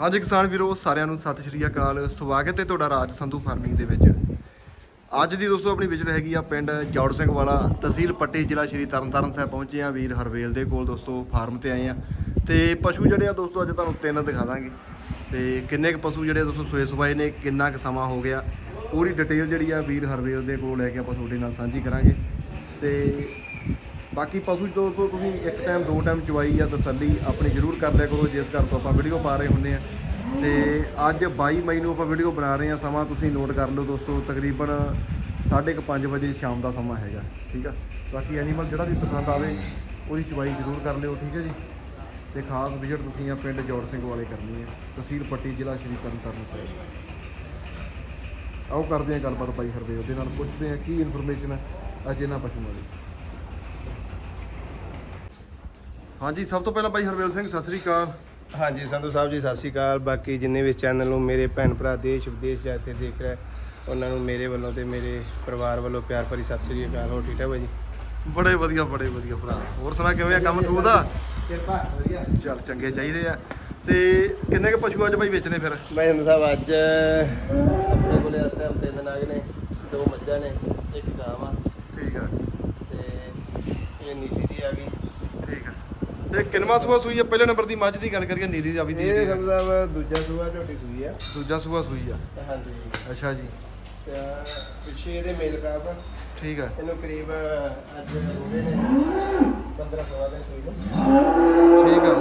ਹਾਂਜੀ ਕਿਸਾਨ ਵੀਰੋ, ਸਾਰਿਆਂ ਨੂੰ ਸਤਿ ਸ਼੍ਰੀ ਅਕਾਲ। ਸਵਾਗਤ ਹੈ ਤੁਹਾਡਾ ਰਾਜ ਸੰਧੂ ਫਾਰਮਿੰਗ ਦੇ ਵਿੱਚ। ਅੱਜ ਦੀ ਦੋਸਤੋ ਆਪਣੀ ਵਿਜ਼ਿਟ ਹੈਗੀ ਆ ਪਿੰਡ ਜੌੜ ਸਿੰਘ ਵਾਲਾ, ਤਹਿਸੀਲ ਪੱਟੀ ਜ਼ਿਲ੍ਹਾ ਸ਼੍ਰੀ ਤਰਨਤਾਰਨ ਸਾਹਿਬ ਪਹੁੰਚੇ ਆ। ਵੀਰ ਹਰਵੇਲ ਦੇ ਕੋਲ ਦੋਸਤੋ ਫਾਰਮ ਤੇ ਆਏ ਆ। ਤੇ ਪਸ਼ੂ ਜਿਹੜੇ ਆ ਦੋਸਤੋ, ਅੱਜ ਤੁਹਾਨੂੰ ਤਿੰਨ ਦਿਖਾ ਦਾਂਗੇ। ਤੇ ਕਿੰਨੇ ਕੁ ਪਸ਼ੂ ਜਿਹੜੇ ਆ ਦੋਸਤੋ ਸੋਏ ਸਵਾਏ ਨੇ, ਕਿੰਨਾ ਕੁ ਸਮਾਂ ਹੋ ਗਿਆ। ਪੂਰੀ ਡਿਟੇਲ ਜਿਹੜੀ ਆ ਵੀਰ ਹਰਵੇਲ ਦੇ ਕੋਲ ਲੈ ਕੇ ਆਪਾਂ ਤੁਹਾਡੇ ਨਾਲ ਸਾਂਝੀ ਕਰਾਂਗੇ। ਤੇ ਬਾਕੀ ਪਸ਼ੂ ਦੋਸਤੋ ਤੁਸੀਂ ਇੱਕ ਟਾਈਮ ਦੋ ਟਾਈਮ ਚਵਾਈ ਜਾਂ ਤਸੱਲੀ ਆਪਣੀ ਜ਼ਰੂਰ ਕਰ ਲਿਆ ਕਰੋ, ਜਿਸ ਘਰ ਤੋਂ ਆਪਾਂ ਵੀਡੀਓ ਪਾ ਰਹੇ ਹੁੰਦੇ ਆ ਤੇ ਅੱਜ 22 ਮਈ ਨੂੰ ਆਪਾਂ ਵੀਡੀਓ ਬਣਾ ਰਹੇ ਆ ਸਮਾਂ ਤੁਸੀਂ ਨੋਟ ਕਰ ਲਓ ਦੋਸਤੋ, ਤਕਰੀਬਨ 5:30 ਵਜੇ ਸ਼ਾਮ ਦਾ ਸਮਾਂ ਹੈਗਾ, ਠੀਕ ਆ? ਬਾਕੀ ਐਨੀਮਲ ਜਿਹੜਾ ਵੀ ਪਸੰਦ ਆਵੇ, ਉਹਦੀ ਚਵਾਈ ਜ਼ਰੂਰ ਕਰ ਲਿਓ, ਠੀਕ ਹੈ ਜੀ? ਤੇ ਖਾਸ ਵਿਜ਼ਿਟ ਤੁਸੀਂ ਆ ਪਿੰਡ ਜੋੜ ਸਿੰਘ ਵਾਲੇ ਕਰਨੀ ਹੈ ਤਹਿਸੀਲ ਪੱਟੀ, ਜ਼ਿਲ੍ਹਾ ਸ਼੍ਰੀ ਤਰਨਤਾਰਨ ਸਾਹਿਬ। ਆਓ ਕਰਦੇ ਹਾਂ ਗੱਲਬਾਤ ਬਾਈ ਹਰਦੇਵ ਦੇ ਨਾਲ, ਪੁੱਛਦੇ ਹਾਂ ਕੀ ਇਨਫੋਰਮੇਸ਼ਨ ਹੈ ਅੱਜ ਇਹਨਾਂ ਪਸ਼ੂਆਂ ਦੀ। ਹਾਂਜੀ ਸਭ ਤੋਂ ਪਹਿਲਾਂ ਬਾਈ ਹਰਵੇਲ ਸਿੰਘ ਸਤਿ ਸ੍ਰੀ ਅਕਾਲ। ਹਾਂਜੀ ਸੰਧੂ ਸਾਹਿਬ ਜੀ ਸਤਿ ਸ਼੍ਰੀ ਅਕਾਲ। ਬਾਕੀ ਜਿੰਨੇ ਵੀ ਚੈਨਲ ਨੂੰ ਮੇਰੇ ਭੈਣ ਭਰਾ ਦੇਸ਼ ਵਿਦੇਸ਼ ਜਾ ਕੇ ਦੇਖ ਰਹੇ ਉਹਨਾਂ ਨੂੰ ਮੇਰੇ ਵੱਲੋਂ ਤੇ ਮੇਰੇ ਪਰਿਵਾਰ ਵੱਲੋਂ ਪਿਆਰ ਭਰੀ ਸਤਿ ਸ਼੍ਰੀ ਅਕਾਲ। ਹੋ ਠੀਕ ਹੈ ਭਾਈ ਬੜੇ ਵਧੀਆ ਬੜੇ ਵਧੀਆ ਭਰਾ। ਹੋਰ ਸੁਣਾ ਕਿਵੇਂ ਆ? ਕੰਮ ਸੂਦ ਆ? ਕਿਰਪਾ ਵਧੀਆ। ਚੱਲ ਚੰਗੇ ਚਾਹੀਦੇ ਆ। ਤੇ ਕਿੰਨੇ ਕ ਪਸ਼ੂ ਅੱਜ ਬਾਈ ਵੇਚਣੇ ਫਿਰ? ਭਾਈ ਸੰਧੂ ਸਾਹਿਬ ਅੱਜ ਆਪਣੇ ਕੋਲੇ ਇਸ ਟਾਈਮ ਤਿੰਨ ਨਾਗ ਨੇ ਦੋ ਮੱਝਾਂ ਨੇ ਇੱਕ ਗਾਂ ਵਾ ਠੀਕ ਆ। ਤੇ ਇਹ ਨੀਲੀ ਦੀ ਆ ਗਈ। ਤੇ ਕਿੰਨਵਾਂ ਸੂਆ ਸੂਈ ਆ? ਪਹਿਲੇ ਨੰਬਰ ਦੀ ਮੱਝ ਦੀ ਗੱਲ ਕਰੀਏ ਨੀਲੀ ਰਾਵੀ ਦੀ ਇਹ ਜਿਹੜੀ ਸਾਹਿਬ ਦੂਜਾ ਸੂਆ ਝੋਟੀ ਸੂਈ ਆ। ਦੂਜਾ ਸੂਆ ਸੂਈ ਆ। ਹਾਂਜੀ। ਅੱਛਾ ਜੀ। ਤੇ ਪਿੱਛੇ ਇਹਦੇ ਮੇਲ ਕਾਪ। ਠੀਕ ਆ। ਇਹਨੂੰ ਕਰੀਬ ਅੱਜ ਹੋ ਗਏ ਨੇ 15 16 ਦਿਨ ਸੂਈ ਨੂੰ। ਠੀਕ ਆ।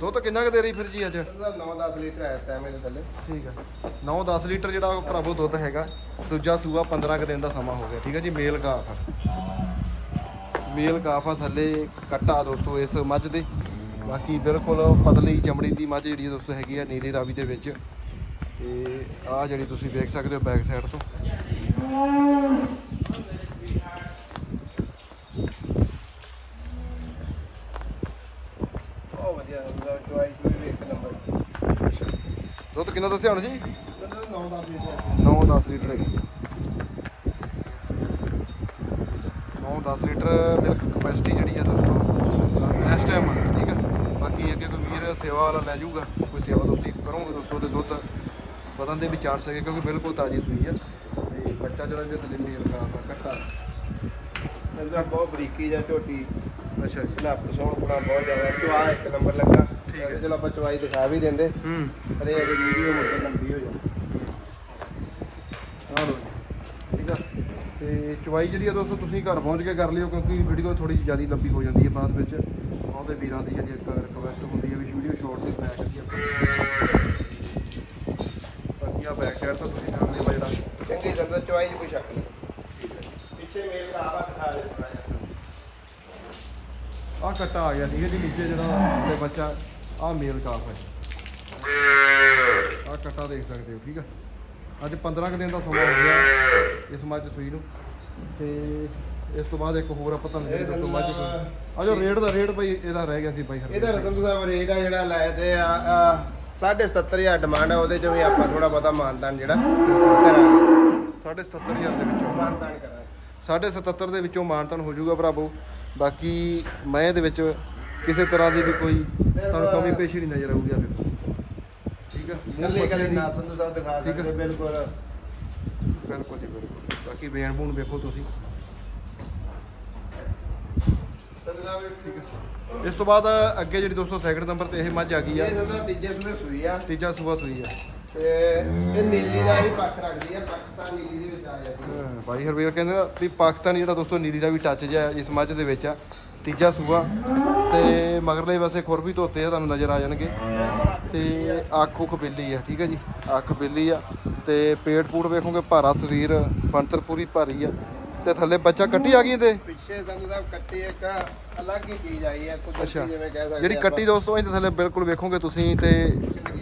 ਦੁੱਧ ਕਿੰਨਾ ਕੁ ਦੇ ਰਹੀ ਫਿਰ ਜੀ ਅੱਜ? 9-10 ਲੀਟਰ ਹੈ ਇਸ ਟਾਈਮ ਇਹਦੇ ਥੱਲੇ। ਠੀਕ ਆ। 9-10 ਲੀਟਰ ਜਿਹੜਾ ਉਹ ਭਰਾਵੋ ਦੁੱਧ ਹੈਗਾ। ਦੂਜਾ ਸੂਆ 15 ਕੁ ਦਿਨ ਦਾ ਸਮਾਂ ਹੋ ਗਿਆ। ਠੀਕ ਆ ਜੀ ਮੇਲ ਕਾਫ ਮੇਲ ਕਾਫ ਥੱਲੇ ਕੱਟਾ ਦੋਸਤੋ ਇਸ ਮੱਝ ਦੇ। ਬਾਕੀ ਬਿਲਕੁਲ ਪਤਲੀ ਚਮੜੀ ਦੀ ਮੱਝ ਜਿਹੜੀ ਦੋਸਤੋ ਹੈਗੀ ਆ ਨੀਲੀ ਰਾਵੀ ਦੇ ਵਿੱਚ। ਤੇ ਆ ਜਿਹੜੀ ਤੁਸੀਂ ਦੇਖ ਸਕਦੇ ਹੋ ਬੈਕ ਸਾਈਡ ਤੋਂ। ਬਹੁਤ ਵਧੀਆ ਹੁੰਦਾ ਚੁਆਈ ਚੁਈ ਵੀ ਇੱਕ ਨੰਬਰ ਦੁੱਧ ਕਿੰਨਾ ਦੱਸਿਆ ਹੁਣ ਜੀ? ਮਤਲਬ 9-10 ਲੀਟਰ। 9-10 ਲੀਟਰ। ਹੈਗੀ 9-10 ਲੀਟਰ ਮਿਲਕ ਕਪੈਸਿਟੀ ਜਿਹੜੀ ਆ ਦੋਸਤੋ ਇਸ ਟਾਈਮ ਠੀਕ ਆ? ਬਾਕੀ ਅੱਗੇ ਕੋਈ ਵੀਰ ਸੇਵਾ ਵਾਲਾ ਲੈ ਜਾਊਗਾ ਕੋਈ ਸੇਵਾ ਤੁਸੀਂ ਕਰੋਗੇ ਦੋਸਤੋ ਤੇ ਦੁੱਧ ਵਧਣ ਦੇ ਵੀ ਚਾਂਸ ਹੈਗੇ ਕਿਉਂਕਿ ਬਿਲਕੁਲ ਤਾਜ਼ੀ ਸੂਈ ਆ। ਤੇ ਬੱਚਾ ਜਿਹੜਾ ਵੀ ਥੱਲੇ ਮੇਲ ਦਾ ਕੱਟਾ ਇਹਦਾ ਬਹੁਤ ਬਰੀਕੀ ਜਾਂ ਝੋਟੀ ਅੱਛਾ ਜੀ। ਸਨੱਪ ਸੋਹਣਪੁਣਾ ਬਹੁਤ ਜ਼ਿਆਦਾ ਚੁਆ ਇੱਕ ਨੰਬਰ ਲੱਗਾ। ਠੀਕ ਹੈ। ਚਲੋ ਆਪਾਂ ਚੁਆਈ ਦਿਖਾ ਵੀ ਦਿੰਦੇ। ਹੂੰ। ਪਰ ਇਹ ਅਜੇ ਵੀਡੀਓ ਕੇ ਲੰਬੀ ਹੋ ਜਾਂਦੀ ਆ ਲਓ ਜੀ। ਠੀਕ ਆ ਤੇ ਚਵਾਈ ਜਿਹੜੀ ਆ ਦੋਸਤੋ ਤੁਸੀਂ ਘਰ ਪਹੁੰਚ ਕੇ ਕਰ ਲਿਓ ਕਿਉਂਕਿ ਵੀਡੀਓ ਥੋੜੀ ਜਿਹੀ ਜ਼ਿਆਦਾ ਲੰਬੀ ਹੋ ਜਾਂਦੀ ਹੈ ਬਾਅਦ ਵਿੱਚ। ਉਹਦੇ ਵੀਰਾਂ ਦੀ ਜਿਹੜੀ ਇੱਕ ਰਿਕਵੈਸਟ ਹੁੰਦੀ ਹੈ ਵੀ ਵੀਡੀਓ ਸ਼ਾਰਟ ਦੀ ਬਣਾ ਕਰੀਏ ਬਾਕੀ ਆ ਬੈਕ ਸਾਈਡ ਤੋਂ ਤੁਸੀਂ ਸਾਹਮਣੇ ਵਾ ਜਿਹੜਾ ਚੰਗੀ ਜਾਂਦਾ ਚੁਆਈ 'ਚ ਕੋਈ ਸ਼ੱਕ ਨਹੀਂ। ਪਿੱਛੇ ਮੇਲ ਕਾਵਾ ਦਿਖਾ ਦੇ ਥੋੜਾ ਜਿਹਾ। ਆਹ ਕੱਟਾ ਆ ਗਿਆ ਠੀਕ ਹੈ ਜੀ ਨੀਚੇ ਜਿਹੜਾ ਤੇ ਬੱਚਾ ਆਹ ਮੇਲ ਕਾਫ ਹੈ। ਆਹ ਕੱਟਾ ਦੇਖ ਸਕਦੇ ਹੋ ਠੀਕ ਆ? ਅੱਜ 15 ਕੁ ਦਿਨ ਦਾ ਸਮਾਂ ਹੋ ਗਿਆ ਇਸ ਮੱਝ ਸੂਈ ਨੂੰ ਤੇ ਇਸ ਤੋਂ ਬਾਅਦ ਇੱਕ ਹੋਰ ਆਪਾਂ ਤੁਹਾਨੂੰ ਜਿਹੜੀ ਤੁਹਾਨੂੰ ਮੱਝ ਆ ਜੋ ਰੇਟ ਦਾ ਰੇਟ ਭਾਈ ਇਹਦਾ ਰਹਿ ਗਿਆ ਸੀ ਭਾਈ ਹਰਦੀਪ ਇਹਦਾ। ਰਤਨ ਸਾਹਿਬ ਰੇਟ ਆ ਜਿਹੜਾ ਲਾਏ ਤੇ ਆ ਆ, ਸਾਢੇ 77000 ਡਿਮਾਂਡ ਆ ਉਹਦੇ 'ਚ ਵੀ ਆਪਾਂ ਥੋੜਾ ਬਹੁਤਾ ਮਾਨਦਾਨ ਜਿਹੜਾ ਕਰਾਂਗੇ। ਸਾਢੇ 77000 ਦੇ ਵਿੱਚੋਂ। ਮਾਨਦਾਨ ਕਰਾਂਗੇ। ਸਾਢੇ 77 ਦੇ ਵਿੱਚੋਂ ਮਾਨਤਨ ਹੋ ਜਾਊਗਾ ਭਰਾਵੋ। ਬਾਕੀ ਮੈਂ ਦੇ ਵਿੱਚ ਕਿਸੇ ਤਰ੍ਹਾਂ ਦੀ ਵੀ ਕੋਈ ਤੁਹਾਨੂੰ ਕਮੀ ਪੇਸ਼ੀ ਨਹੀਂ ਨਜ਼ਰ ਆਊਗੀ ਆ ਵੇਖੋ ਠੀਕ ਆ? ਮੂੰਹ ਕੱਲੇ ਮੱਥੇ ਕੱਲੇ ਦੀ- ਨਾ ਸੰਧੂ ਸਾਹਿਬ ਦਿਖਾ ਠੀਕ ਆ। ਸਕਦੇ ਬਿਲਕੁਲ। ਬਿਲਕੁਲ ਜੀ ਬਿਲਕੁਲ। ਬਾਕੀ ਬੇਨ ਬੂਨ ਵੇਖੋ ਤੁਸੀਂ। ਠੀਕ ਇਸ ਤੋਂ ਬਾਅਦ ਅੱਗੇ ਜਿਹੜੀ ਦੋਸਤੋ ਸੈਕਿੰਡ ਨੰਬਰ ਤੇ ਇਹ ਮੱਝ ਆ ਗਈ ਆ। ਇਹ ਸਾਹਿਬ ਤੀਜੇ ਸੂਈ ਆ। ਤੀਜਾ ਸੂਆ ਸੂਈ ਆ। ਤੇ ਇਹ ਨੀਲੀ ਦਾ ਵੀ ਪੱਖ ਰੱਖਦੀ ਆ ਪਾਕਿਸਤਾਨ ਨੀਲੀ ਦੇ ਵਿੱਚ ਆ ਜਾਂਦੀ ਹਾਂ, ਭਾਈ ਹਰਵੀਰ ਕਹਿੰਦਾ ਵੀ ਪਾਕਿਸਤਾਨੀ ਜਿਹੜਾ ਦੋਸਤੋ ਨੀਲੀ ਦਾ ਵੀ ਟੱਚ ਜਿਹਾ ਇਸ ਮੱਝ ਦੇ ਵਿੱਚ ਆ। ਤੀਜਾ ਸੂਆ ਤੇ ਮਗਰਲੇ ਪਾਸੇ ਖੁਰ ਵੀ ਧੋਤੇ ਆ ਤੁਹਾਨੂੰ ਨਜ਼ਰ ਆ ਜਾਣਗੇ। ਤੇ ਅੱਖ ਉੱਖ ਬਿੱਲੀ ਆ ਠੀਕ ਹੈ ਜੀ? ਅੱਖ ਬਿੱਲੀ ਆ ਤੇ ਪੇਟ ਪੂਟ ਵੇਖੋਗੇ ਭਾਰਾ ਸਰੀਰ ਪੰਤਰ ਪੂਰੀ ਭਾਰੀ ਆ। ਤੇ ਥੱਲੇ ਬੱਚਾ ਕੱਟੀ ਆ ਗਈ ਇਹਦੇ? ਪਿੱਛੇ ਸੰਧੂ ਸਾਹਿਬ ਕੱਟੀ ਇੱਕ ਅਲੱਗ ਹੀ ਚੀਜ਼ ਆਈ ਹੈ ਕੁਦਰਤੀ ਜਿਵੇਂ ਕਹਿ ਸਕਦੇ ਜਿਹੜੀ। ਕੱਟੀ ਦੋਸਤੋ ਇਹਦੇ ਥੱਲੇ ਬਿਲਕੁਲ ਵੇਖੋਗੇ ਤੁਸੀਂ ਤੇ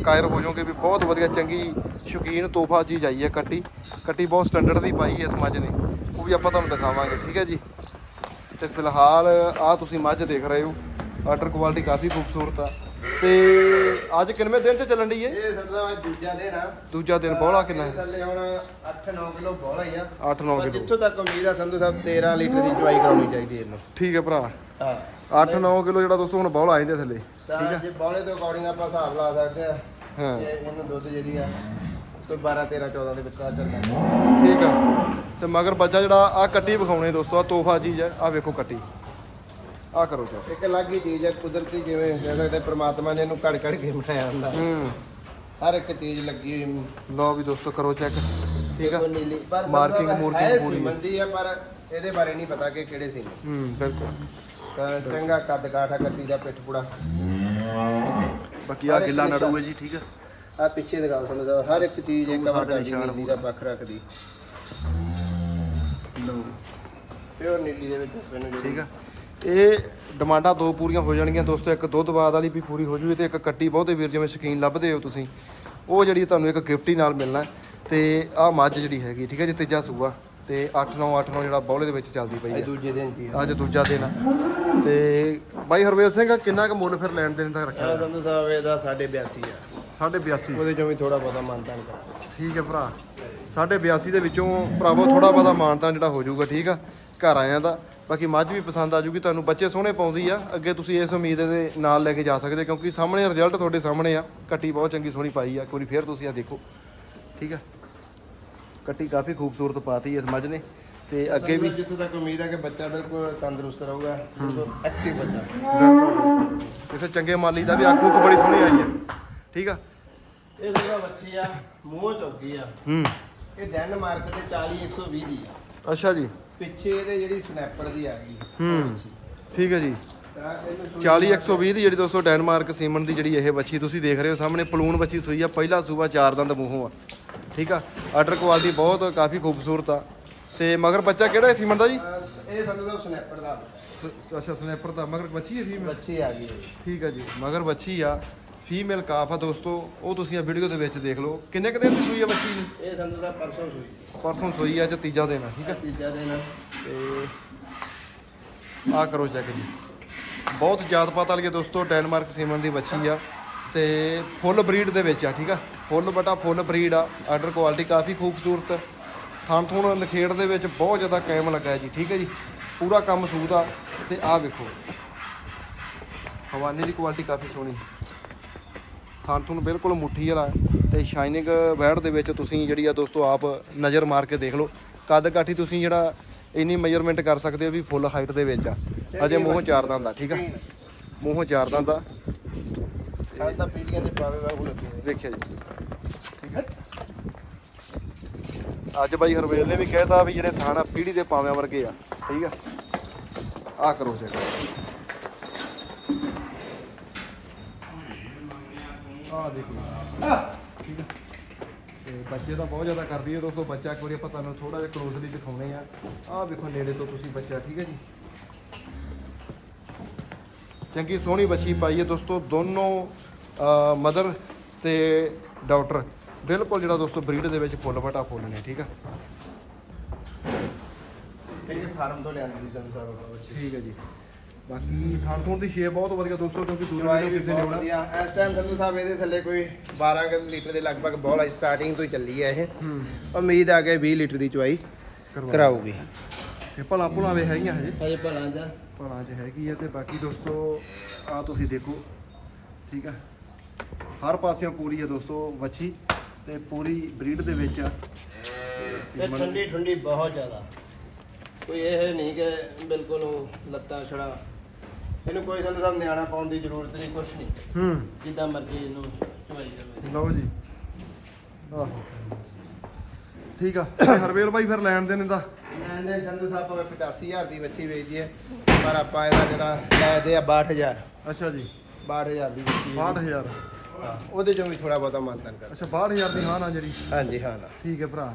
ਕਾਇਰ ਹੋ ਜਾਓਗੇ ਵੀ ਬਹੁਤ ਵਧੀਆ ਚੰਗੀ ਸ਼ੌਕੀਨ ਤੋਹਫਾ ਚੀਜ਼ ਆਈ ਹੈ ਕੱਟੀ। ਕੱਟੀ ਬਹੁਤ ਸਟੈਂਡਰਡ ਦੀ ਪਾਈ ਇਸ ਮੱਝ ਨੇ। ਉਹ ਵੀ ਆਪਾਂ ਤੁਹਾਨੂੰ ਦਿਖਾਵਾਂਗੇ ਠੀਕ ਹੈ ਜੀ? ਤੇ ਫਿਲਹਾਲ ਆ ਤੁਸੀਂ ਮੱਝ ਦੇਖ ਰਹੇ ਹੋ। ਆਰਡਰ ਕੁਆਲਿਟੀ ਕਾਫੀ ਖੂਬਸੂਰਤ ਆ। ਤੇ ਅੱਜ ਕਿੰਨਵੇਂ ਦਿਨ ਚ ਚੱਲਣ ਦੀ ਏ? ਇਹ ਸਾਹਿਬ ਦੂਜਾ ਦਿਨ ਆ। ਦੂਜਾ ਦਿਨ ਬੋਲਾ ਕਿੰਨਾ ਹੈ? ਥੱਲੇ ਹੁਣ 8-9 ਕਿਲੋ ਬੋਲਾ ਹੀ ਆ। 8-9 ਪਰ ਕਿਲੋ। ਜਿੱਥੋਂ ਤੱਕ ਉਮੀਦ ਆ ਸੰਧੂ ਸਾਹਿਬ 13 ਲੀਟਰ ਦੀ ਚੁਆਈ ਕਰਾਉਣੀ ਚਾਹੀਦੀ ਹੈ ਇਹਨੂੰ। ਠੀਕ ਹੈ ਭਰਾ। ਹਾਂ। 8-9 ਕਿਲੋ ਜਿਹੜਾ ਦੋਸਤੋ ਹੁਣ ਬੋਲਾ ਆਏ ਦੇ ਥੱਲੇ। ਤਾਂ ਜੇ ਬੋਲੇ ਦੇ ਅਕੋਰਡਿੰਗ ਆਪਾਂ ਹਿਸਾਬ ਲਾ ਸਕਦੇ ਆ ਹਾਂ। ਤੇ ਇਹਨੂੰ ਦੁੱਧ ਜਿਹੜੀ ਆ ਕੋਈ 12 13 14 ਦੇ ਵਿਚਕਾਰ ਚੱਲ ਜਾਂਦਾ ਠੀਕ ਆ। ਤੇ ਮਗਰ ਬੱਚਾ ਜਿਹੜਾ ਆ ਕੱਟੀ ਵਿਖਾਉਣੇ ਦੋਸਤੋ ਆ ਤੋਹਫਾ ਚੀਜ਼ ਹੈ ਆ ਵੇਖੋ ਕੱਟੀ। ਆ ਕਰੋ ਚਾ ਇੱਕ ਅਲੱਗ ਹੀ ਚੀਜ਼ ਹੈ ਕੁਦਰਤੀ ਜਿਵੇਂ ਕਹਿ ਸਕਦੇ ਪ੍ਰਮਾਤਮਾ ਨੇ ਇਹਨੂੰ ਘੜ ਘੜ ਕੇ ਬਣਾਇਆ ਹੁੰਦਾ। ਹੂੰ। ਹਰ ਇੱਕ ਚੀਜ਼ ਲੱਗੀ ਹੋਈ ਲਓ ਵੀ ਦੋਸਤੋ ਕਰੋ ਚੈੱਕ। ਠੀਕ ਆ? ਦੇਖੋ ਨੀਲੀ। ਪਰ ਮੂਰਕਿੰਗ ਹੈ ਪੂਰੀ ਇਹਦੇ ਬਾਰੇ ਨਹੀਂ ਪਤਾ ਕਿ ਕਿਹੜੇ ਸੀ। ਹੂੰ ਬਿਲਕੁਲ। ਤਾਂ ਚੰਗਾ ਕੱਦ ਕਾਠਾ ਕੱਟੀ ਦਾ ਪਿੱਠ ਪੁੜਾ। ਬਾਕੀ ਆ ਗਿੱਲਾ ਨੜੂ ਹੈ ਜੀ ਠੀਕ ਆ? ਆ ਪਿੱਛੇ ਦਿਖਾਓ ਸਾਨੂੰ ਹਰ ਇੱਕ ਚੀਜ਼ ਇੱਕ ਕਰਦੀ ਨਿਸ਼ਾਨ ਦਾ ਪੱਖ ਰੱਖਦੀ। ਲਓ ਪਿਓਰ ਨੀਲੀ ਦੇ ਵਿੱਚ ਮੈਨੂੰ ਜਿਹੜੀ ਠੀਕ ਆ। ਇਹ ਡਿਮਾਂਡਾਂ ਦੋ ਪੂਰੀਆਂ ਹੋ ਜਾਣਗੀਆਂ ਦੋਸਤੋ ਇੱਕ ਦੁੱਧ ਬਾਦ ਵਾਲੀ ਵੀ ਪੂਰੀ ਹੋ ਜੂਗੀ ਤੇ ਇੱਕ ਕੱਟੀ ਬਹੁਤੇ ਵੀਰ ਜਿਵੇਂ ਸ਼ਕੀਨ ਲੱਭਦੇ ਹੋ ਤੁਸੀਂ। ਉਹ ਜਿਹੜੀ ਤੁਹਾਨੂੰ ਇੱਕ ਗਿਫਟੀ ਨਾਲ ਮਿਲਣਾ ਹੈ। ਤੇ ਆਹ ਮੱਝ ਜਿਹੜੀ ਹੈਗੀ ਠੀਕ ਹੈ ਜੀ ਤੀਜਾ ਸੂਆ ਤੇ 8 9 8 9 ਜਿਹੜਾ ਬੌਲੇ ਦੇ ਵਿੱਚ ਚੱਲਦੀ ਪਈ ਹੈ। ਦੂਜੇ ਦਿਨ ਆ। ਅੱਜ ਦੂਜਾ ਦਿਨ ਆ। ਤੇ ਬਾਈ ਹਰਵੇਲ ਸਿੰਘ ਕਿੰਨਾ ਕੁ ਮੁੱਲ ਫਿਰ ਲੈਣ ਦੇਣ ਦਾ ਰੱਖਿਆ ਸੰਧੂ ਸਾਹਿਬ ਇਹਦਾ 82 ਆ 82 ਉਹਦੇ ਚੋਂ ਵੀ ਥੋੜਾ ਬਹੁਤਾ ਮਾਨਤਾਨ ਕਰ। ਠੀਕ ਹੈ ਭਰਾ। 82 ਦੇ ਵਿੱਚੋਂ ਭਰਾਵੋ ਥੋੜਾ ਬਹੁਤਾ ਮਾਨਤਾਨ ਜਿਹੜਾ ਹੋ ਜਾਊਗਾ ਠੀਕ ਆ? ਘਰ ਆਇਆਂ ਦਾ। ਬਾਕੀ ਮੱਝ ਵੀ ਪਸੰਦ ਆ ਜੂਗੀ ਤੁਹਾਨੂੰ ਬੱਚੇ ਸੋਹਣੇ ਪਾਉਂਦੀ ਆ। ਅੱਗੇ ਤੁਸੀਂ ਇਸ ਉਮੀਦ ਦੇ ਨਾਲ ਲੈ ਕੇ ਜਾ ਸਕਦੇ ਕਿਉਂਕਿ ਸਾਹਮਣੇ ਰਿਜ਼ਲਟ ਤੁਹਾਡੇ ਸਾਹਮਣੇ ਆ। ਕੱਟੀ ਬਹੁਤ ਚੰਗੀ ਸੋਹਣੀ ਪਾਈ ਆ। ਵਾਰੀ ਫੇਰ ਤੁਸੀਂ ਆ ਦੇਖੋ। ਠੀਕ ਆ? ਕੱਟੀ ਕਾਫੀ ਖੂਬਸੂਰਤ ਪਾਤੀ ਇਸ ਮੱਝ ਨੇ। ਤੇ ਅੱਗੇ ਵੀ ਜਿੱਥੋਂ ਤੱਕ ਉਮੀਦ ਹੈ ਕਿ ਬੱਚਾ ਬਿਲਕੁਲ ਤੰਦਰੁਸਤ ਰਹੂਗਾ ਐਕਟਿਵ ਬੱਚਾ। ਕਿਸੇ ਚੰਗੇ ਮਾਲੀ ਦਾ ਵੀ ਆਖੂ ਕੋ ਬੜੀ ਸੋਹਣੀ ਆਈ ਆ। ਠੀਕ ਆ? ਇਹ ਜਿਹੜਾ ਬੱਚੀ ਆ ਮੂੰਹ ਚੌਕੀ ਆ। ਹੂੰ। ਇਹ ਡੈਨਮਾਰਕ ਤੇ 40 120 ਦੀ ਆ। ਅੱਛਾ ਜੀ। ਪਿੱਛੇ ਇਹਦੇ ਜਿਹੜੀ ਸਨੈਪਰ ਦੀ ਆ ਗਈ। ਹੂੰ ਠੀਕ ਹੈ ਜੀ। ਤਾਂ ਇਹਨੂੰ ਸੂਈ 40 120 ਦੀ ਜਿਹੜੀ ਦੋਸਤੋ ਡੈਨਮਾਰਕ ਸੀਮਨ ਦੀ ਜਿਹੜੀ ਇਹ ਬੱਚੀ ਤੁਸੀਂ ਦੇਖ ਰਹੇ ਹੋ ਸਾਹਮਣੇ ਪਲੂਣ ਬੱਚੀ ਸੂਈ ਆ ਪਹਿਲਾ ਸੂਬਾ ਚਾਰ ਦੰਦ ਮੂੰਹੋਂ ਆ। ਠੀਕ ਆ? ਆਰਡਰ ਕੁਆਲਿਟੀ ਬਹੁਤ ਕਾਫੀ ਖੂਬਸੂਰਤ ਆ। ਤੇ ਮਗਰ ਬੱਚਾ ਕਿਹੜਾ ਹੈ ਸੀਮਨ ਦਾ ਜੀ? ਅਹ ਇਹ ਸੰਧੂ ਸਾਹਿਬ ਸਨੈਪਰ ਦਾ। ਅੱਛਾ ਸਨੈਪਰ ਦਾ। ਮਗਰ ਬੱਚੀ ਹੈ ਫੀਮੇਲ ਬੱਚੀ ਆ ਗਈ ਹੈ। ਠੀਕ ਆ ਜੀ ਮਗਰ ਬੱਚੀ ਆ। ਫੀਮੇਲ ਕਾਫ ਆ ਦੋਸਤੋ ਉਹ ਤੁਸੀਂ ਆ ਵੀਡੀਓ ਦੇ ਵਿੱਚ ਦੇਖ ਲਓ। ਕਿੰਨੇ ਕੁ ਦਿਨ ਦੀ ਸੂਈ ਆ ਬੱਚੀ? ਦੀ ਇਹ ਸੰਧੂ ਸਾਹਿਬ ਪਰਸੋਂ ਸੂਈ। ਪਰਸੋਂ ਸੂਈ ਆ ਅੱਜ ਤੀਜਾ ਦਿਨ ਆ ਠੀਕ ਆ? ਤੀਜਾ ਦਿਨ ਤੇ ਆ ਕਰੋ ਚੈੱਕ ਜੀ। ਬਹੁਤ ਜਾਤ ਪਾਤ ਵਾਲੀ ਹੈ ਦੋਸਤੋ ਡੈਨਮਾਰਕ ਸੀਮਨ ਦੀ ਬੱਚੀ ਆ। ਤੇ ਫੁੱਲ ਬਰੀਡ ਦੇ ਵਿੱਚ ਆ ਠੀਕ ਆ? ਫੁੱਲ ਬਟਾ ਫੁੱਲ ਬਰੀਡ ਆ ਆਰਡਰ ਕੁਆਲਿਟੀ ਕਾਫੀ ਖੂਬਸੂਰਤ। ਥਣ ਥੁਣ ਲਖੇੜ ਦੇ ਵਿੱਚ ਬਹੁਤ ਜ਼ਿਆਦਾ ਕਾਇਮ ਲੱਗਾ ਜੀ ਠੀਕ ਹੈ ਜੀ? ਪੂਰਾ ਕੰਮ ਸੂਤ ਆ। ਤੇ ਆਹ ਵੇਖੋ। ਹਵਾਨੇ ਦੀ ਕੁਆਲਿਟੀ ਕਾਫੀ ਸੋਹਣੀ। ਥਣ ਥੁਣ ਬਿਲਕੁਲ ਮੁੱਠੀ ਵਾਲਾ ਤੇ ਸ਼ਾਈਨਿੰਗ ਬੈਡ ਦੇ ਵਿੱਚ ਤੁਸੀਂ ਜਿਹੜੀ ਆ ਦੋਸਤੋ ਆਪ ਨਜ਼ਰ ਮਾਰ ਕੇ ਦੇਖ ਲਓ। ਕੱਦ ਕਾਠੀ ਤੁਸੀਂ ਜਿਹੜਾ ਇੰਨੀ ਮੈਜ਼ਰਮੈਂਟ ਕਰ ਸਕਦੇ ਹੋ ਵੀ ਫੁੱਲ ਹਾਈਟ ਦੇ ਵਿੱਚ ਆ। ਅਜੇ ਮੂੰਹੋਂ ਚਾਰ ਦੰਦ ਆ ਠੀਕ ਆ? ਮੂੰਹੋਂ ਚਾਰ ਦੰਦ ਸਾਲ ਤਾਂ ਪੀੜੀਆਂ ਦੇ ਪਾਵੇ ਵਾਂਗੂ ਲੱਗੇ। ਦੇਖਿਆ ਜੀ। ਠੀਕ ਹੈ ਅੱਜ ਬਾਈ ਹਰਵੇਲ ਨੇ ਵੀ ਕਹਿਤਾ ਵੀ ਜਿਹੜੇ ਥਾਣਾ ਪੀੜੀ ਦੇ ਪਾਵਿਆਂ ਵਰਗੇ ਆ ਠੀਕ ਆ? ਆ ਕਰੋ ਚੈੱਕ ਆ ਦੇਖੋ ਠੀਕ ਆ। ਤੇ ਬੱਚੇ ਤਾਂ ਬਹੁਤ ਜ਼ਿਆਦਾ ਕਰਦੀ ਹੈ ਦੋਸਤੋ ਬੱਚਾ ਇੱਕ ਵਾਰੀ ਆਪਾਂ ਤੁਹਾਨੂੰ ਥੋੜਾ ਜਿਹਾ ਕਲੋਜ਼ਲੀ ਦਿਖਾਉਣੇ ਆ। ਆਹ ਵੇਖੋ ਨੇੜੇ ਤੋਂ ਤੁਸੀਂ ਬੱਚਾ ਠੀਕ ਹੈ ਜੀ? ਚੰਗੀ ਸੋਹਣੀ ਬੱਚੀ ਪਾਈ ਹੈ ਦੋਸਤੋ ਦੋਨੋਂ ਮਦਰ ਤੇ ਡਾਕਟਰ ਬਿਲਕੁਲ ਜਿਹੜਾ ਦੋਸਤੋ ਬਰੀਡ ਦੇ ਵਿੱਚ ਫੁੱਲ ਫਟਾ ਫੁੱਲ ਨੇ ਠੀਕ ਆ? ਇਹ ਫਾਰਮ ਤੋਂ ਲਿਆਂਦੀ ਸੀ ਕੋਲ ਬੱਚੀ ਠੀਕ ਹੈ ਜੀ। ਬਾਕੀ ਥਾਣ ਥੋਣ ਦੀ ਸ਼ੇਪ ਬਹੁਤ ਵਧੀਆ ਦੋਸਤੋ ਕਿਉਂਕਿ ਦੂਰ ਵੀ ਕਿਸੇ ਨੇ ਹੋਣਾ ਵਧੀਆ। ਇਸ ਟਾਈਮ ਸੰਧੂ ਸਾਹਿਬ ਇਹਦੇ ਥੱਲੇ ਕੋਈ 12 ਕੁ ਲੀਟਰ ਦੇ ਲਗਭਗ ਬੋਲ ਆਈ ਸਟਾਰਟਿੰਗ ਤੋਂ ਹੀ ਚੱਲੀ ਹੈ ਇਹ। ਹੂੰ। ਉਮੀਦ ਆ ਕਿ 20 ਲੀਟਰ ਦੀ ਚੁਆਈ ਕਰਾਊਗੀ। ਇਹ ਭਲਾ ਭੁਲਾ ਵੇ ਹੈਗੀਆਂ ਹਜੇ ਅਜੇ ਭਲਾ ਦਾ। ਭਲਾ ਚ ਹੈਗੀ ਹੈ ਤੇ ਬਾਕੀ ਦੋਸਤੋ ਆ ਤੁਸੀਂ ਦੇਖੋ। ਠੀਕ ਆ? ਹਰ ਪਾਸਿਓਂ ਪੂਰੀ ਹੈ ਦੋਸਤੋ ਵੱਛੀ ਤੇ ਪੂਰੀ ਬਰੀਡ ਦੇ ਵਿੱਚ ਆ। ਤੇ ਠੰਡੀ ਠੰਡੀ ਬਹੁਤ ਜ਼ਿਆਦਾ। ਕੋਈ ਇਹ ਨਹੀਂ ਕਿ ਬਿਲਕੁਲ ਉਹ ਲੱਤਾਂ ਛੜਾ ਇਹਨੂੰ ਕੋਈ ਸੰਧੂ ਸਾਹਿਬ ਨਿਆਣਾ ਪਾਉਣ ਦੀ ਜ਼ਰੂਰਤ ਨਹੀਂ ਕੁਛ ਨਹੀਂ। ਹੂੰ। ਜਿੱਦਾਂ ਮਰਜ਼ੀ ਇਹਨੂੰ ਚੁਆਈ ਜਾਵੇ। ਲਓ ਜੀ। ਆਹੋ। ਠੀਕ ਆ। ਹਰਵੇਲ ਬਾਈ ਫਿਰ ਲੈਣ ਦੇਣ ਦਾ ਮੈਂ ਦੇ ਸੰਧੂ ਸਾਹਿਬ ਭਾਵੇਂ 85000 ਦੀ ਬੱਚੀ ਵੇਚਦੀ ਹੈ ਪਰ ਆਪਾਂ ਇਹਦਾ ਜਿਹੜਾ ਲੈ ਦੇ ਆ 62000 ਅੱਛਾ ਜੀ। 62000 ਦੀ ਬੱਚੀ ਹੈ। 62000 ਹਾਂ, ਉਹਦੇ ਚੋਂ ਵੀ ਥੋੜਾ ਬਹੁਤਾ ਮਾਨਤਨ ਕਰ। ਅੱਛਾ 62000 ਦੀ ਹਾਂ ਨਾ ਜਿਹੜੀ? ਹਾਂਜੀ ਹਾਂ ਨਾ। ਠੀਕ ਹੈ ਭਰਾ।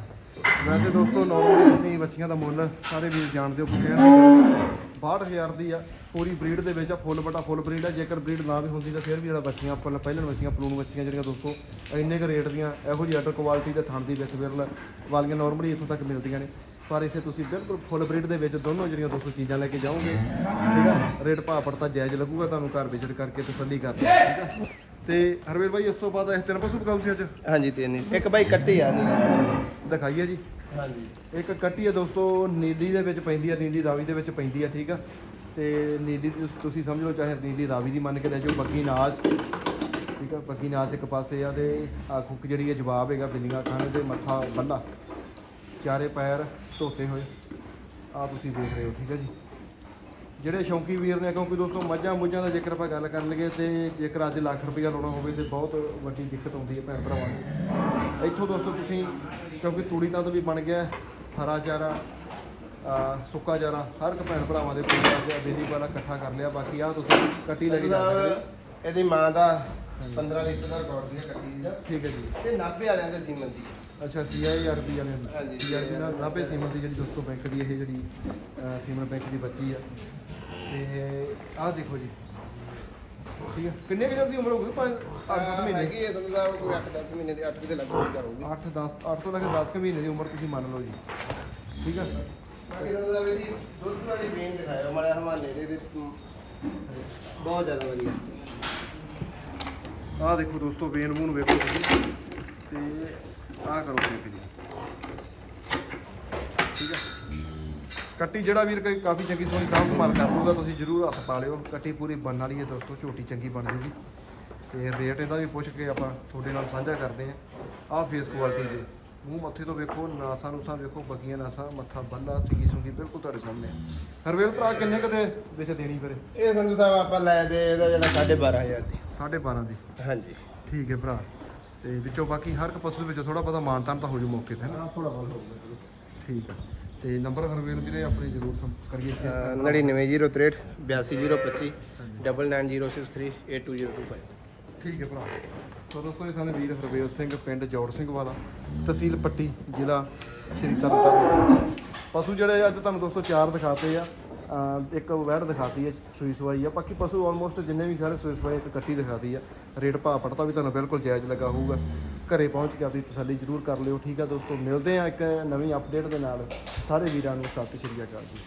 ਵੈਸੇ ਦੋਸਤੋ ਨਾਰਮਲੀ ਤੁਸੀਂ ਬੱਚੀਆਂ ਦਾ ਮੁੱਲ ਸਾਰੇ ਵੀਰ ਜਾਣਦੇ ਹੋ ਕਹਿਣ 62000 ਦੀ ਆ ਪੂਰੀ ਬਰੀਡ ਦੇ ਵਿੱਚ ਆ ਫੁੱਲ ਬਟਾ ਫੁੱਲ ਬਰੀਡ ਆ ਜੇਕਰ ਬਰੀਡ ਨਾ ਵੀ ਹੁੰਦੀ ਤਾਂ ਫਿਰ ਵੀ ਜਿਹੜਾ ਬੱਚੀਆਂ ਆਪਾਂ ਪਹਿਲਾਂ ਬੱਚੀਆਂ ਪਲੂਨ ਬੱਚੀਆਂ ਜਿਹੜੀਆਂ ਦੋਸਤੋ ਇੰਨੇ ਕੁ ਰੇਟ ਦੀਆਂ ਇਹੋ ਜਿਹੀ ਆਰਡਰ ਕੁਆਲਿਟੀ ਤੇ ਥਣ ਦੀ ਵਿੱਚ ਵਿਰਲ ਵਾਲੀਆਂ ਨਾਰਮਲੀ ਇੱਥੋਂ ਤੱਕ ਮਿਲਦੀਆਂ ਨੇ। ਪਰ ਇੱਥੇ ਤੁਸੀਂ ਬਿਲਕੁਲ ਫੁੱਲ ਬਰੀਡ ਦੇ ਵਿੱਚ ਦੋਨੋਂ ਜਿਹੜੀਆਂ ਦੋਸਤੋ ਚੀਜ਼ਾਂ ਲੈ ਕੇ ਜਾਓਗੇ ਠੀਕ ਆ? ਰੇਟ ਭਾਅ ਪੜਤਾ ਜਾਇਜ਼ ਲੱਗੂਗਾ ਤੁਹਾਨੂੰ ਘਰ ਵਿਜ਼ਿਟ ਕਰਕੇ ਤਸੱਲੀ ਕਰਦੇ ਠੀਕ ਆ? ਤੇ ਹਰਵੇਲ ਭਾਈ ਇਸ ਤੋਂ ਬਾਅਦ ਇਹ ਤਿੰਨ ਪਸ਼ੂ ਬਕਾਉ ਸੀ ਅੱਜ? ਹਾਂਜੀ ਤਿੰਨ। ਇੱਕ ਬਾਈ ਕੱਟੀ ਆ। ਦਿਖਾਈਏ ਜੀ। ਹਾਂਜੀ। ਇੱਕ ਕੱਟੀ ਹੈ ਦੋਸਤੋ, ਨੀਲੀ ਦੇ ਵਿੱਚ ਪੈਂਦੀ ਹੈ, ਨੀਲੀ ਰਾਵੀ ਦੇ ਵਿੱਚ ਪੈਂਦੀ ਹੈ, ਠੀਕ ਆ? ਤੇ ਨੀਲੀ ਤੁਸ- ਤੁਸੀਂ ਸਮਝ ਲਓ, ਚਾਹੇ ਨੀਲੀ ਰਾਵੀ ਦੀ ਮੰਨ ਕੇ ਲੈ ਜਾਓ ਬੱਗੀ ਨਾਸ, ਠੀਕ ਆ? ਬਾਕੀ ਨਾਸ ਇੱਕ ਪਾਸੇ ਆ ਤੇ ਆ ਖੁੱਕ ਜਿਹੜੀ ਹੈ ਜਵਾਬ ਹੈਗਾ ਬਿੱਲੀਆਂ ਖਾਣੇ ਦੇ, ਮੱਥਾ ਬੱਲਾ। ਚਾਰੇ ਪੈਰ ਧੋਤੇ ਹੋਏ। ਆ ਤੁਸੀਂ ਦੇਖ ਰਹੇ ਹੋ, ਠੀਕ ਆ ਜੀ? ਜਿਹੜੇ ਸ਼ੌਂਕੀ ਵੀਰ ਨੇ ਕਿਉਂਕਿ ਦੋਸਤੋ ਮੱਝਾਂ ਮੁੱਝਾਂ ਦਾ ਜੇਕਰ ਆਪਾਂ ਗੱਲ ਕਰਨ ਲਈਏ ਤੇ ਜੇਕਰ ਅੱਜ ਲੱਖ ਰੁਪਈਆ ਲਾਉਣਾ ਹੋਵੇ ਤੇ ਬਹੁਤ ਵੱਡੀ ਦਿੱਕਤ ਆਉਂਦੀ ਹੈ ਭੈਣ ਭਰਾਵਾਂ ਨੂੰ। ਇੱਥੋਂ ਦੋਸਤੋ ਤੁਸੀਂ ਕਿਉਂਕਿ ਤੂੜੀ ਤਾਂ ਵੀ ਬਣ ਗਿਆ ਹਰਾ ਚਾਰਾ ਸੁੱਕਾ ਚਾਰਾ ਹਰ ਇੱਕ ਭੈਣ ਭਰਾਵਾਂ ਦੇ ਕੋਲ ਬੇਲੀ ਵਾਲਾ ਇਕੱਠਾ ਕਰ ਲਿਆ ਬਾਕੀ ਆ ਤੁਸੀਂ ਕੱਟੀ ਲੈ ਕੇ ਜਾ ਸਕਦੇ ਹੋ। ਇਹਦੀ ਮਾਂ ਦਾ 15 ਲੀਟਰ ਦਾ ਰਿਕਾਰਡ ਦੀ ਕੱਟੀ ਦਾ ਠੀਕ ਹੈ ਜੀ। ਤੇ ਨਾਭੇ ਵਾਲਿਆਂ ਦੇ ਸੀਮਨ ਦੀ। ਅੱਛਾ ਸੀਆਈਆਰਪੀ ਵਾਲੇ ਹਾਂਜੀ, ਸੀਆਈਆਰਪੀ ਨਾਲ ਨਾਭੇ ਸੀਮਨ ਦੀ। ਜਿਹੜੀ ਦੋਸਤੋ ਬੈਂਕ ਦੀ ਇਹ ਜਿਹੜੀ ਸੀਮਨ ਬੈਂਕ ਦੀ ਬੱਚੀ ਆ। ਤੇ ਆਹ ਦੇਖੋ ਜੀ। ਠੀਕ ਹੈ ਕਿੰਨੇ ਕੁ ਦੀ ਉਮਰ ਹੋਊਗੀ? 5 8 ਮਹੀਨੇ? ਹੈਗੀ ਹੈ ਸੰਧੂ ਸਾਹਿਬ ਕੋਈ 8-10 ਮਹੀਨੇ ਦੀ 8 ਕਿਤੇ ਲੱਗ ਕਰੂਗੀ। 8 10 8 ਤੋਂ ਲੈ ਕੇ 10 ਕੁ ਮਹੀਨੇ ਦੀ ਉਮਰ ਤੁਸੀਂ ਮੰਨ ਲਓ ਜੀ। ਠੀਕ ਆ? ਬਾਕੀ ਸੰਧੂ ਸਾਹਿਬ ਇਹਦੀ ਦੁੱਧ ਵਾਲੀ ਬੇਨ ਦਿਖਾਇਆ ਮੜਿਆ ਹਵਾਲੇ ਦੇ ਤੇ ਬਹੁਤ ਜ਼ਿਆਦਾ ਵਧੀਆ। ਆਹ ਦੇਖੋ ਦੋਸਤੋ ਵੇਨ ਮੂਨ ਵੇਖੋ ਤੁਸੀਂ। ਤੇ ਕਰੋ ਜੀ। ਠੀਕ ਆ? ਕੱਟੀ ਜਿਹੜਾ ਵੀਰ ਕੋਈ ਕਾਫੀ ਚੰਗੀ ਸੋਹਣੀ ਸਾਂਭ ਸੰਭਾਲ ਕਰ ਲੂਗਾ ਤੁਸੀਂ ਜ਼ਰੂਰ ਹੱਥ ਪਾ ਲਿਓ। ਕੱਟੀ ਪੂਰੀ ਬੰਨ ਵਾਲੀ ਹੈ ਦੋਸਤੋ ਝੋਟੀ ਚੰਗੀ ਬਣ ਜੂਗੀ। ਤੇ ਰੇਟ ਇਹਦਾ ਵੀ ਪੁੱਛ ਕੇ ਆਪਾਂ ਤੁਹਾਡੇ ਨਾਲ ਸਾਂਝਾ ਕਰਦੇ ਆਂ ਆਹ ਫੇਸ ਕੁਆਲਿਟੀ ਦੇ ਮੂੰਹ ਮੱਥੇ ਤੋਂ ਵੇਖੋ ਨਾਸਾਂ ਨੂਸਾਂ ਵੇਖੋ ਬੱਗੀਆਂ ਨਾਸਾਂ ਮੱਥਾ ਬੱਲਾ ਸਿੰਗੀ ਸੁੰਗੀ ਬਿਲਕੁਲ ਤੁਹਾਡੇ ਸਾਹਮਣੇ। ਹਰਵੇਲ ਭਰਾ ਕਿੰਨੇ ਕਦੇ ਵਿੱਚ ਦੇਣੀ ਫਿਰ ਇਹ ਸੰਧੂ ਸਾਹਿਬ ਆਪਾਂ ਲੈ ਦੇ ਇਹਦਾ ਜਿਹੜਾ 12500 ਦੀ। 12.5 ਦੀ। ਹਾਂਜੀ। ਠੀਕ ਹੈ ਭਰਾ। ਤੇ ਵਿੱਚੋਂ ਬਾਕੀ ਹਰ ਇੱਕ ਪਸ਼ੂ ਦੇ ਵਿੱਚੋਂ ਥੋੜਾ ਬਹੁਤਾ ਮਾਨਤਾਨ ਤਾਂ ਹੋ ਜੂ ਮੌਕੇ ਤੇ ਨਾ? ਥੋੜਾ ਬਹੁਤ ਹੋਊਗਾ ਠੀਕ ਆ। ਤੇ ਨੰਬਰ ਹਰਵੇਲ ਵੀਰੇ ਆਪਣੇ ਜ਼ਰੂਰ ਸੰਪਰਕ ਕਰੀਏ ਸ਼ੇਅਰ 99063 82025 9906382025 ਠੀਕ ਹੈ ਭਰਾ। ਸੋ ਦੋਸਤੋ ਇਹ ਸਾਡੇ ਵੀਰ ਹਰਵੇਲ ਸਿੰਘ ਪਿੰਡ ਜੋੜ ਸਿੰਘ ਵਾਲਾ ਤਹਿਸੀਲ ਪੱਟੀ ਜ਼ਿਲ੍ਹਾ ਸ਼੍ਰੀ ਤਰਨਤਾਰਨ ਪਸ਼ੂ ਜਿਹੜੇ ਅੱਜ ਤੁਹਾਨੂੰ ਦੋਸਤੋ ਚਾਰ ਦਿਖਾਤੇ ਆ। ਇੱਕ ਵੈੜ ਦਿਖਾਤੀ ਹੈ ਸੂਈ ਸਵਾਈ ਆ। ਬਾਕੀ ਪਸ਼ੂ ਆਲਮੋਸਟ ਜਿੰਨੇ ਵੀ ਸਾਰੇ ਸੂਈ ਸਵਾਈ ਇੱਕ ਕੱਟੀ ਦਿਖਾਤੀ ਆ। ਰੇਟ ਭਾਅ ਪੜਤਾ ਵੀ ਤੁਹਾਨੂੰ ਬਿਲਕੁਲ ਜਾਇਜ਼ ਲੱਗਾ ਹੋਊਗਾ। ਘਰੇ ਪਹੁੰਚ ਕੇ ਆਪਦੀ ਤਸੱਲੀ ਜ਼ਰੂਰ ਕਰ ਲਿਓ, ਠੀਕ ਆ ਦੋਸਤੋ, ਮਿਲਦੇ ਆ ਇੱਕ ਨਵੀਂ ਅਪਡੇਟ ਦੇ ਨਾਲ। ਸਾਰੇ ਵੀਰਾਂ ਨੂੰ ਸਤਿ ਸ਼੍ਰੀ ਅਕਾਲ ਜੀ।